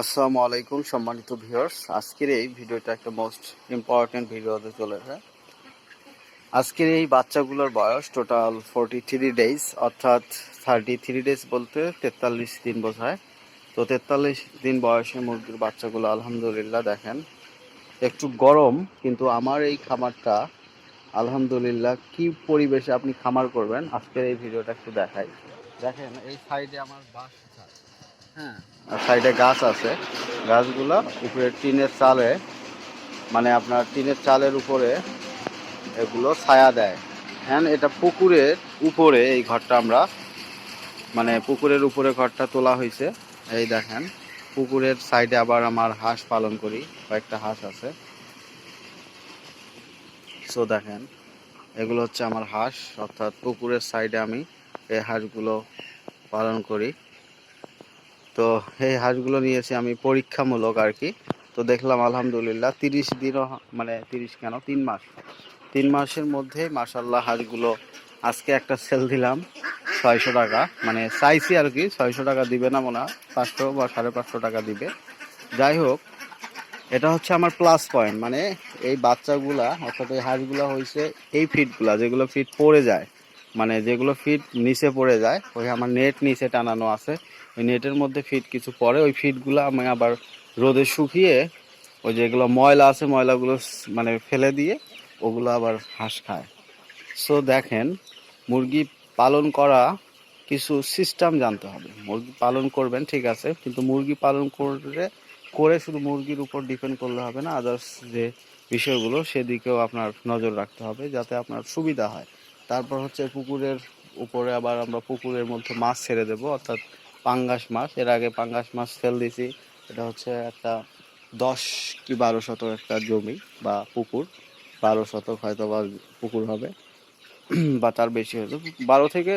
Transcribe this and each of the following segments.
আসসালামু আলাইকুম, সম্মানিত ভিউয়ার্স আজকের এই ভিডিওটা একটা মোস্ট ইম্পর্টেন্ট ভিডিও হতে চলেছে। আজকের এই বাচ্চাগুলোর বয়স টোটাল ফোরটি থ্রি ডেজ অর্থাৎ থার্টি থ্রি ডেজ বলতে তেতাল্লিশ দিন বোঝায়। তো তেতাল্লিশ দিন বয়সে মুরগির বাচ্চাগুলো, আলহামদুলিল্লাহ, দেখেন, একটু গরম, কিন্তু আমার এই খামারটা, আলহামদুলিল্লাহ, কি পরিবেশে আপনি খামার করবেন, আজকের এই ভিডিওটা একটু দেখাই। দেখেন, এই সাইডে আমার বাস হ্যাঁ আর সাইডে গাছ আছে। গাছগুলো উপরে টিনের চালে মানে আপনার টিনের চালের উপরে এগুলো ছায়া দেয়। হ্যাঁ এটা পুকুরের উপরে এই ঘরটা আমরা মানে পুকুরের উপরে ঘরটা তোলা হয়েছে। এই দেখেন, পুকুরের সাইডে আবার আমার হাঁস পালন করি, কয়েকটা হাঁস আছে। সো দেখেন, এগুলো হচ্ছে আমার হাঁস, অর্থাৎ পুকুরের সাইডে আমি এই হাঁসগুলো পালন করি। তো এই হাঁসগুলো নিয়েছি আমি পরীক্ষামূলক আর কি। তো দেখলাম আলহামদুলিল্লাহ তিরিশ দিনও মানে তিরিশ কেন? তিন মাস। তিন মাসের মধ্যে মাসাল্লাহ হাঁসগুলো আজকে একটা সেল দিলাম ছয়শো টাকা। মানে চাইছি আর কি, ছয়শো টাকা দিবে না মনে হয়, পাঁচশো বা সাড়ে পাঁচশো টাকা দিবে। যাই হোক, এটা হচ্ছে আমার প্লাস পয়েন্ট মানে এই বাচ্চাগুলা, অর্থাৎ এই হাঁসগুলা হয়েছে এই ফিটগুলা যেগুলো ফিট পড়ে যায়। মানে যেগুলো ফিট নিচে পড়ে যায়, ওই আমার নেট নিচে টানানো আছে। ওই নেটের মধ্যে ফিট কিছু পড়ে, ওই ফিটগুলো আমি আবার রোদে শুকিয়ে ওই যেগুলো ময়লা আছে, ময়লাগুলো মানে ফেলে দিয়ে ওগুলো আবার হাঁস খায়। সো দেখেন, মুরগি পালন করা কিছু সিস্টেম জানতে হবে। মুরগি পালন করবেন, ঠিক আছে, কিন্তু মুরগি পালন করে করে শুধু মুরগির উপর ডিপেন্ড করলে হবে না আদার্স যে বিষয়গুলো সেদিকেও আপনার নজর রাখতে হবে, যাতে আপনার সুবিধা হয়। তারপর হচ্ছে পুকুরের উপরে আবার আমরা পুকুরের মধ্যে মাছ ছেড়ে দেব, অর্থাৎ পাঙ্গাস মাছ। এর আগে পাঙ্গাস মাছ ফেল দিছি এটা হচ্ছে একটা দশ কি বারো শতক একটা জমি বা পুকুর। বারো শতক হয়তো বা পুকুর হবে, বা তার বেশি হয়তো। বারো থেকে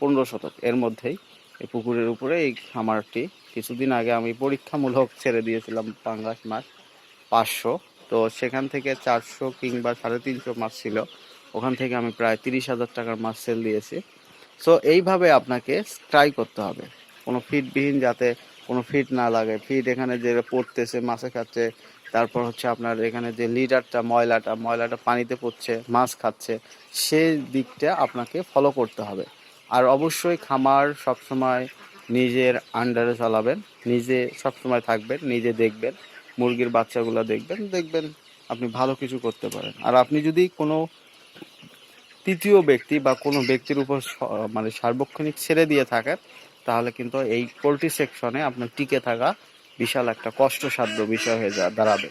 পনেরো শতক এর মধ্যেই এই পুকুরের উপরে এই খামারটি। কিছুদিন আগে আমি পরীক্ষামূলক ছেড়ে দিয়েছিলাম পাঙ্গাস মাছ পাঁচশো। তো সেখান থেকে চারশো কিংবা সাড়ে তিনশো মাছ ছিল। ওখান থেকে আমি প্রায় তিরিশ হাজার টাকার মাছ সেল দিয়েছি। সো এইভাবে আপনাকে ট্রাই করতে হবে। কোনো ফিটবিহীন যাতে কোনো ফিট না লাগে। ফিট এখানে যে পড়তেছে, মাছে খাচ্ছে, তারপর হচ্ছে আপনার এখানে যে লিডারটা ময়লাটা ময়লাটা পানিতে পড়ছে, মাছ খাচ্ছে সেই দিকটা আপনাকে ফলো করতে হবে। আর অবশ্যই খামার সবসময় নিজের আন্ডারে চালাবেন। নিজে সবসময় থাকবেন, নিজে দেখবেন, মুরগির বাচ্চাগুলো দেখবেন দেখবেন আপনি ভালো কিছু করতে পারেন। আর আপনি যদি কোনো তৃতীয় ব্যক্তি বা কোনো ব্যক্তির উপর মানে সার্বক্ষণিক ছেড়ে দিয়ে থাকেন, তাহলে কিন্তু এই পোলট্রি সেকশনে আপনার টিকে থাকা বিশাল একটা কষ্টসাধ্য বিষয় হয়ে যা, দাঁড়াবে।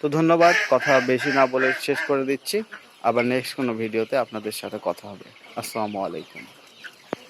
তো ধন্যবাদ, কথা বেশি না বলে শেষ করে দিচ্ছি। আবার নেক্সট কোনো ভিডিওতে আপনাদের সাথে কথা হবে। আসসালামু আলাইকুম।